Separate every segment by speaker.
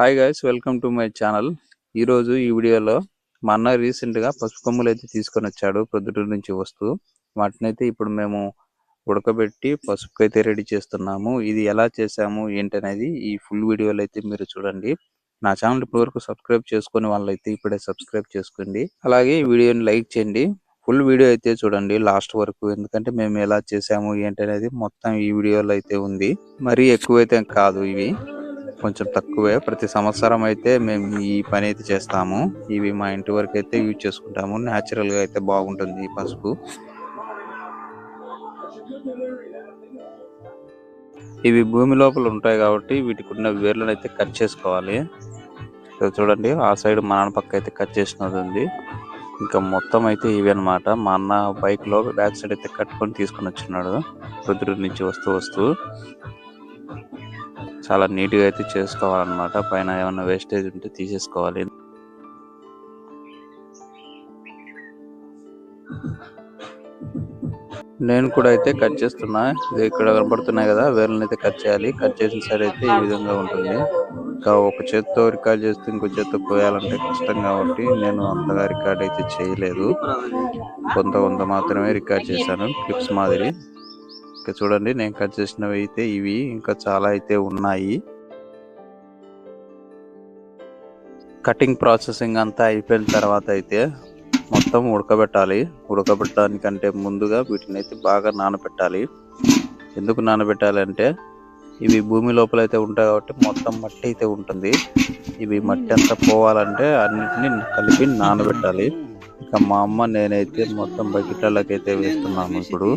Speaker 1: Hi guys welcome to my channel ఈరోజు ఈ వీడియోలో మా అన్న రీసెంట్గా పసుపు కొమ్ములు అయితే తీసుకొని వచ్చాడు ప్రొద్దుటూరు నుంచి వస్తూ. వాటినైతే ఇప్పుడు మేము ఉడకబెట్టి పసుపు అయితే రెడీ చేస్తున్నాము. ఇది ఎలా చేసాము ఏంటనేది ఈ ఫుల్ వీడియోలో అయితే మీరు చూడండి. నా ఛానల్ ఇప్పటివరకు సబ్స్క్రైబ్ చేసుకుని వాళ్ళైతే ఇప్పుడే సబ్స్క్రైబ్ చేసుకోండి. అలాగే ఈ వీడియోని లైక్ చేయండి. ఫుల్ వీడియో అయితే చూడండి లాస్ట్ వరకు. ఎందుకంటే మేము ఎలా చేసాము ఏంటనేది మొత్తం ఈ వీడియోలో అయితే ఉంది. మరీ ఎక్కువైతే కాదు ఇవి. కొంచెం తక్కువే. ప్రతి సంవత్సరం అయితే మేము ఈ పని అయితే చేస్తాము. ఇవి మా ఇంటి వరకు అయితే యూజ్ చేసుకుంటాము. న్యాచురల్గా అయితే బాగుంటుంది ఈ పసుపు. ఇవి భూమి లోపల ఉంటాయి కాబట్టి వీటికి ఉన్న వేర్లను అయితే కట్ చేసుకోవాలి. చూడండి ఆ సైడ్ మా నాన్న పక్క అయితే కట్ చేసినది ఉంది. ఇంకా మొత్తం అయితే ఇవి అన్నమాట. మా అన్న బైక్లో బ్యాక్ సైడ్ అయితే కట్టుకొని తీసుకొని వచ్చినాడు. రుద్రుడి నుంచి వస్తూ వస్తూ. చాలా నీట్గా అయితే చేసుకోవాలన్నమాట. పైన ఏమైనా వేస్టేజ్ ఉంటే తీసేసుకోవాలి. నేను కూడా అయితే కట్ చేస్తున్నా. ఇది ఇక్కడ కనబడుతున్నాయి కదా వేలని అయితే కట్ చేయాలి. కట్ చేసిన సైడ్ అయితే ఈ విధంగా ఉంటుంది. ఇంకా ఒక చేత్తో రికార్డ్ చేస్తే ఇంకో చేత్తో కోయాలంటే కష్టం కాబట్టి నేను అంతగా రికార్డ్ అయితే చేయలేదు. కొంత కొంత మాత్రమే రికార్డ్ చేశాను. క్లిప్స్ మాదిరి. ఇంకా చూడండి నేను కట్ చేసినవి అయితే ఇవి ఇంకా చాలా అయితే ఉన్నాయి. కటింగ్ ప్రాసెసింగ్ అంతా అయిపోయిన తర్వాత అయితే మొత్తం ఉడకబెట్టాలి. ఉడకబెట్టడానికంటే ముందుగా వీటిని అయితే బాగా నానబెట్టాలి. ఎందుకు నానబెట్టాలి అంటే ఇవి భూమి లోపల అయితే ఉంటాయి కాబట్టి మొత్తం మట్టి అయితే ఉంటుంది. ఇవి మట్టి అంతా పోవాలంటే అన్నిటిని కలిపి నానబెట్టాలి. ఇక మా అమ్మ నేనైతే మొత్తం బకెట్లకి అయితే వేస్తున్నాము ఇప్పుడు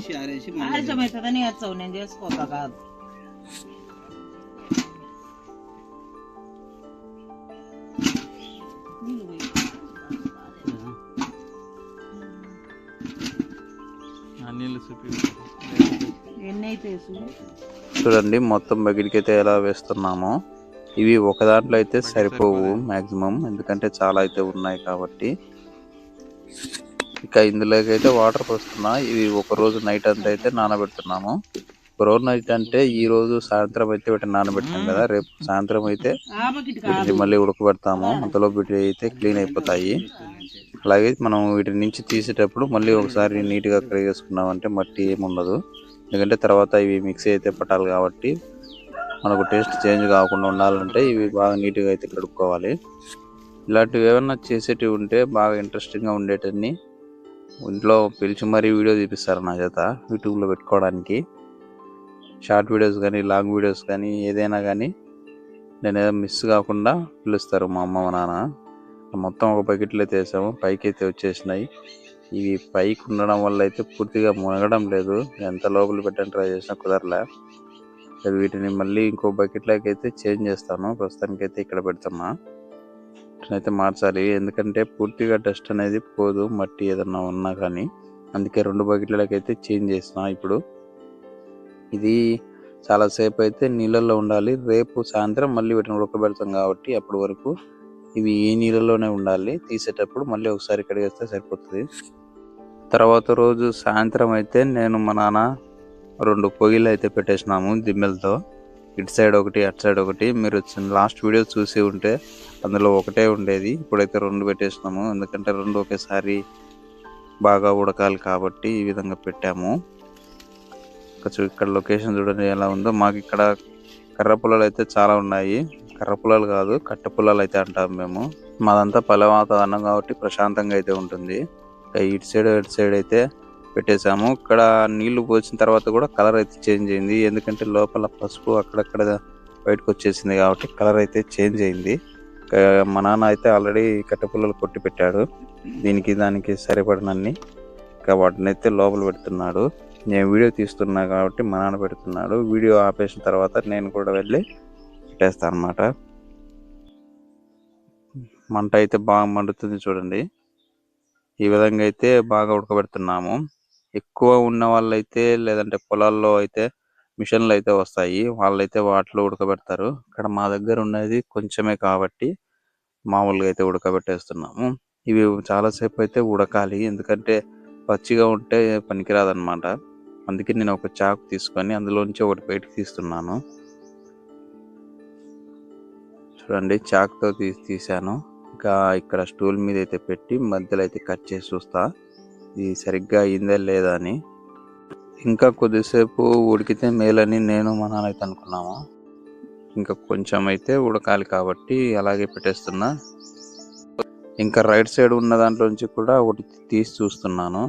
Speaker 1: చూడండి మొత్తం బకెట్కి అయితే ఎలా వేస్తున్నామో. ఇవి ఒక దాంట్లో అయితే సరిపోవు మాక్సిమం. ఎందుకంటే చాలా అయితే ఉన్నాయి కాబట్టి. ఇక ఇందులోకి అయితే వాటర్ పోస్తున్నా. ఇవి ఒక రోజు నైట్ అంతా అయితే నానబెడుతున్నాము. రోజు నైట్ అంటే ఈ రోజు సాయంత్రం అయితే వీటిని నానబెట్టాం కదా. రేపు సాయంత్రం అయితే వీటిని మళ్ళీ ఉడకబెడతాము. అంతలో వీటి అయితే క్లీన్ అయిపోతాయి. అలాగే మనం వీటి నుంచి తీసేటప్పుడు మళ్ళీ ఒకసారి నీట్గా కడిగేసుకున్నామంటే మట్టి ఏమి ఉండదు ఎందుకంటే తర్వాత ఇవి మిక్సీ అయితే పట్టాలి కాబట్టి మనకు టేస్ట్ చేంజ్ కాకుండా ఉండాలంటే ఇవి బాగా నీట్గా అయితే కడుక్కోవాలి. ఇలాంటివి ఏమన్నా చేసేటివి ఉంటే బాగా ఇంట్రెస్టింగ్గా ఉండేటన్ని ఇంట్లో పిలిచి మరీ వీడియో తీపిస్తారు నా చేత యూట్యూబ్లో పెట్టుకోవడానికి. షార్ట్ వీడియోస్ కానీ లాంగ్ వీడియోస్ కానీ ఏదైనా కానీ నేను ఏదో మిస్ కాకుండా పిలుస్తారు మా అమ్మ మా నాన్న. మొత్తం ఒక బకెట్లో అయితే వేసాము పైకి అయితే వచ్చేసినాయి. ఇవి పైకి ఉండడం వల్ల అయితే పూర్తిగా మునగడం లేదు. ఎంత లోపల పెట్టని ట్రై చేసినా కుదరలే. వీటిని మళ్ళీ ఇంకో బకెట్లోకి అయితే చేంజ్ చేస్తాను. ప్రస్తుతానికి అయితే ఇక్కడ పెడతామా అయితే మార్చాలి. ఎందుకంటే పూర్తిగా డస్ట్ అనేది పోదు మట్టి ఏదన్నా ఉన్నా కానీ. అందుకే రెండు బకెట్లకైతే అయితే చేంజ్ చేసిన ఇప్పుడు. ఇది చాలాసేపు అయితే నీళ్ళల్లో ఉండాలి. రేపు సాయంత్రం మళ్ళీ వీటిని ఉడకబెడతాం కాబట్టి అప్పటి వరకు ఇవి ఈ నీళ్ళలోనే ఉండాలి. తీసేటప్పుడు మళ్ళీ ఒకసారి కడిగేస్తే సరిపోతుంది. తర్వాత రోజు సాయంత్రం అయితే నేను మా నాన్న రెండు పొయ్యిలు అయితే పెట్టేసినాము దిమ్మెలతో. ఇటు సైడ్ ఒకటి అటు సైడ్ ఒకటి. మీరు లాస్ట్ వీడియో చూసి ఉంటే అందులో ఒకటే ఉండేది. ఇప్పుడైతే రెండు పెట్టేసినాము ఎందుకంటే రెండు ఒకేసారి బాగా ఉడకాలి కాబట్టి ఈ విధంగా పెట్టాము. ఇక్కడ చూ- ఇక్కడ లొకేషన్ చూడండి ఎలా ఉందో. మాకు ఇక్కడ కర్ర పొలాలు అయితే చాలా ఉన్నాయి. కర్ర పొలాలు కాదు కట్ట పొలాలు అయితే అంటాం మేము. మాదంతా పల్లె వాతావరణం కాబట్టి ప్రశాంతంగా అయితే ఉంటుంది. ఇటు సైడ్ ఇటు సైడ్ అయితే పెట్టేశాము. ఇక్కడ నీళ్ళు పోసిన తర్వాత కూడా కలర్ అయితే చేంజ్ అయింది. ఎందుకంటే లోపల పసుపు అక్కడక్కడ బయటకు వచ్చేసింది కాబట్టి కలర్ అయితే చేంజ్ అయింది. మా నాన్న అయితే ఆల్రెడీ కట్టెపుల్లలు కొట్టి పెట్టాడు. దీనికి దానికి సరిపడినన్ని ఇక వాటిని అయితే లోపల పెడుతున్నాడు. నేను వీడియో తీస్తున్నా కాబట్టి మా నాన్న పెడుతున్నాడు. వీడియో ఆపేసిన తర్వాత నేను కూడా వెళ్ళి పెట్టేస్తాను అనమాట మంట అయితే బాగా మండుతుంది చూడండి. ఈ విధంగా అయితే బాగా ఉడకబెడుతున్నాము. ఎక్కువ ఉన్న వాళ్ళైతే లేదంటే పొలాల్లో అయితే మిషన్లు అయితే వస్తాయి. వాళ్ళైతే వాటిలో ఉడకబెడతారు. ఇక్కడ మా దగ్గర ఉన్నది కొంచెమే కాబట్టి మామూలుగా అయితే ఉడకబెట్టేస్తున్నాము. ఇవి చాలాసేపు అయితే ఉడకాలి. ఎందుకంటే పచ్చిగా ఉంటే పనికిరాదన్నమాట. అందుకే నేను ఒక చాకు తీసుకొని అందులోంచి ఒకటి బయటకు తీస్తున్నాను. చూడండి చాక్తో తీసి తీసాను ఇంకా ఇక్కడ స్టూల్ మీద అయితే పెట్టి మధ్యలో అయితే కట్ చేసి చూస్తా. ఇది సరిగ్గా అయిందా లేదా అని. ఇంకా కొద్దిసేపు ఉడికితే మేలని నేను మా నాన్న అయితే అనుకున్నాము. ఇంకా కొంచెం అయితే ఉడకాలి కాబట్టి అలాగే పెట్టేస్తున్నా. ఇంకా రైట్ సైడ్ ఉన్న దాంట్లో నుంచి కూడా ఒకటి తీసి చూస్తున్నాను.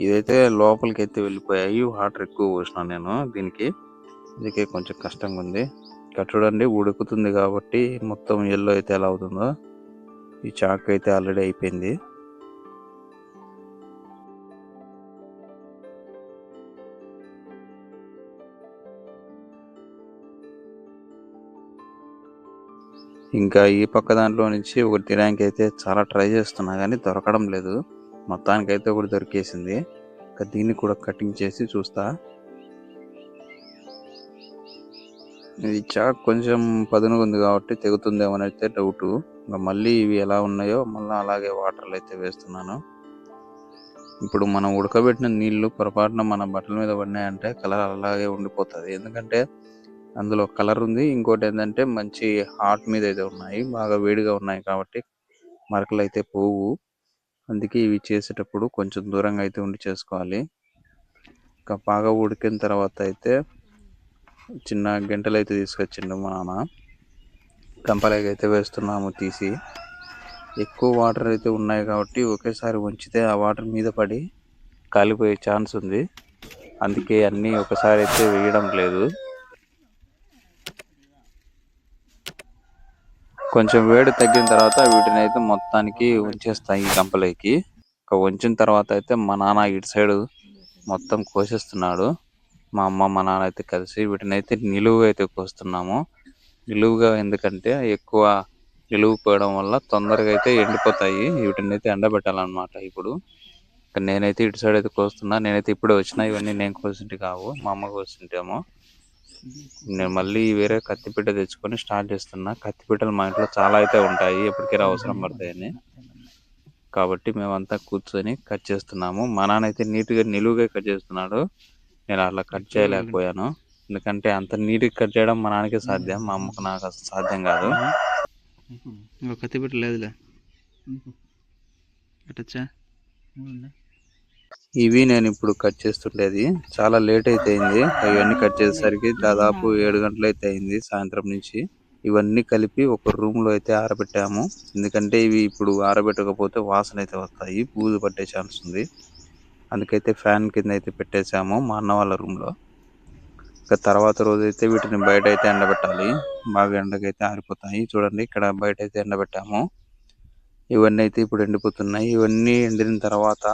Speaker 1: ఇదైతే లోపలికి అయితే వెళ్ళిపోయాయి. వాటర్ ఎక్కువ పోసిన నేను దీనికి. అందుకే కొంచెం కష్టంగా ఉంది. ఇక్కడ చూడండి ఉడుకుతుంది కాబట్టి మొత్తం ఎల్లో అయితే ఎలా అవుతుందో. ఈ చాక్ అయితే ఆల్రెడీ అయిపోయింది. ఇంకా ఈ పక్క దాంట్లో నుంచి ఒకటి తినడానికి అయితే చాలా ట్రై చేస్తున్నా కానీ దొరకడం లేదు. మొత్తానికి అయితే ఒకటి దొరికేసింది. ఇంకా దీన్ని కూడా కటింగ్ చేసి చూస్తా. ఇది చాక్ కొంచెం పదునుగా ఉంది కాబట్టి తెగుతుందేమో అయితే డౌట్ ఇంకా మళ్ళీ ఇవి ఎలా ఉన్నాయో మళ్ళీ అలాగే వాటర్లు అయితే వేస్తున్నాను. ఇప్పుడు మనం ఉడకబెట్టిన నీళ్ళు పొరపాటున మన బట్టల మీద పడినాయంటే కలర్ అలాగే ఉండిపోతుంది. ఎందుకంటే అందులో కలర్ ఉంది. ఇంకోటి ఏంటంటే మంచి హాట్ మీద అయితే ఉన్నాయి. బాగా వేడిగా ఉన్నాయి కాబట్టి మరకలు అయితే పోవు. అందుకే ఇవి చేసేటప్పుడు కొంచెం దూరంగా అయితే ఉండి చేసుకోవాలి. ఇంకా బాగా ఉడికిన తర్వాత అయితే చిన్న గంటలు అయితే తీసుకొచ్చిండు మా నాన్న. కంపలకి అయితే వేస్తున్నాము తీసి. ఎక్కువ వాటర్ అయితే ఉన్నాయి కాబట్టి ఒకేసారి ఉంచితే ఆ వాటర్ మీద పడి కాలిపోయే ఛాన్స్ ఉంది. అందుకే అన్నీ ఒకసారి అయితే వేయడం లేదు. కొంచెం వేడి తగ్గిన తర్వాత వీటిని అయితే మొత్తానికి ఉంచేస్తాయి ఈ గంపలోకి. ఇంకా ఉంచిన తర్వాత అయితే మా నాన్న ఇటు సైడ్ మొత్తం కోసేస్తున్నాడు. మా అమ్మ మా నాన్న అయితే కలిసి వీటిని అయితే నిలువుగా అయితే కోస్తున్నాము. నిలువుగా ఎందుకంటే ఎక్కువ నిలువు పోయడం వల్ల తొందరగా అయితే ఎండిపోతాయి. వీటిని అయితే ఎండబెట్టాలన్నమాట ఇప్పుడు. నేనైతే ఇటు సైడ్ అయితే కోస్తున్నా. నేనైతే ఇప్పుడే వచ్చిన. ఇవన్నీ నేను కోసింటి కావు. మా అమ్మ కోసింటేమో. నేను మళ్ళీ వేరే కత్తిపీట తెచ్చుకొని స్టార్ట్ చేస్తున్నా. కత్తిపీటలు మా ఇంట్లో చాలా అయితే ఉంటాయి ఎప్పటికైనా అవసరం పడతాయని. కాబట్టి మేమంతా కూర్చొని కట్ చేస్తున్నాము. మా నాన్న అయితే నీట్గా నిలువుగా కట్ చేస్తున్నాడు. నేను అలా కట్ చేయలేకపోయాను. ఎందుకంటే అంత నీట్గా కట్ చేయడం మా నాన్నకే సాధ్యం మా అమ్మకు నాకు అసలు సాధ్యం కాదు.
Speaker 2: కత్తి పెట్టి లేదులే. అటచ్చా
Speaker 1: ఇవి నేను ఇప్పుడు కట్ చేస్తుండేది చాలా లేట్ అయితే అయింది. ఇవన్నీ కట్ చేసేసరికి దాదాపు ఏడు గంటలు అయితే అయింది సాయంత్రం నుంచి. ఇవన్నీ కలిపి ఒక రూమ్లో అయితే ఆరబెట్టాము. ఎందుకంటే ఇవి ఇప్పుడు ఆరబెట్టకపోతే వాసన అయితే వస్తాయి. బూజు పట్టే ఛాన్స్ ఉంది. అందుకైతే ఫ్యాన్ కింద అయితే పెట్టేశాము మా అన్న వాళ్ళ రూమ్లో ఇంకా తర్వాత రోజు అయితే వీటిని బయట అయితే ఎండబెట్టాలి. బాగా ఎండకైతే ఆరిపోతాయి. చూడండి ఇక్కడ బయట అయితే ఎండబెట్టాము. ఇవన్నీ అయితే ఇప్పుడు ఎండిపోతున్నాయి. ఇవన్నీ ఎండిన తర్వాత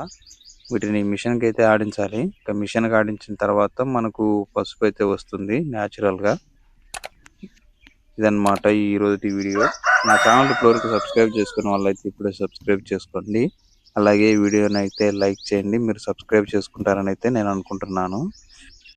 Speaker 1: వీటిని మిషన్కి అయితే ఆడించాలి. ఇంకా మిషన్కి ఆడించిన తర్వాత మనకు పసుపు అయితే వస్తుంది న్యాచురల్గా. ఇదన్నమాట ఈ రోజు వీడియో. నా ఛానల్ ఇప్పటివరకు సబ్స్క్రైబ్ చేసుకున్న వాళ్ళైతే ఇప్పుడే సబ్స్క్రైబ్ చేసుకోండి. అలాగే ఈ వీడియోని అయితే లైక్ చేయండి. మీరు సబ్స్క్రైబ్ చేసుకుంటారని అయితే నేను అనుకుంటున్నాను.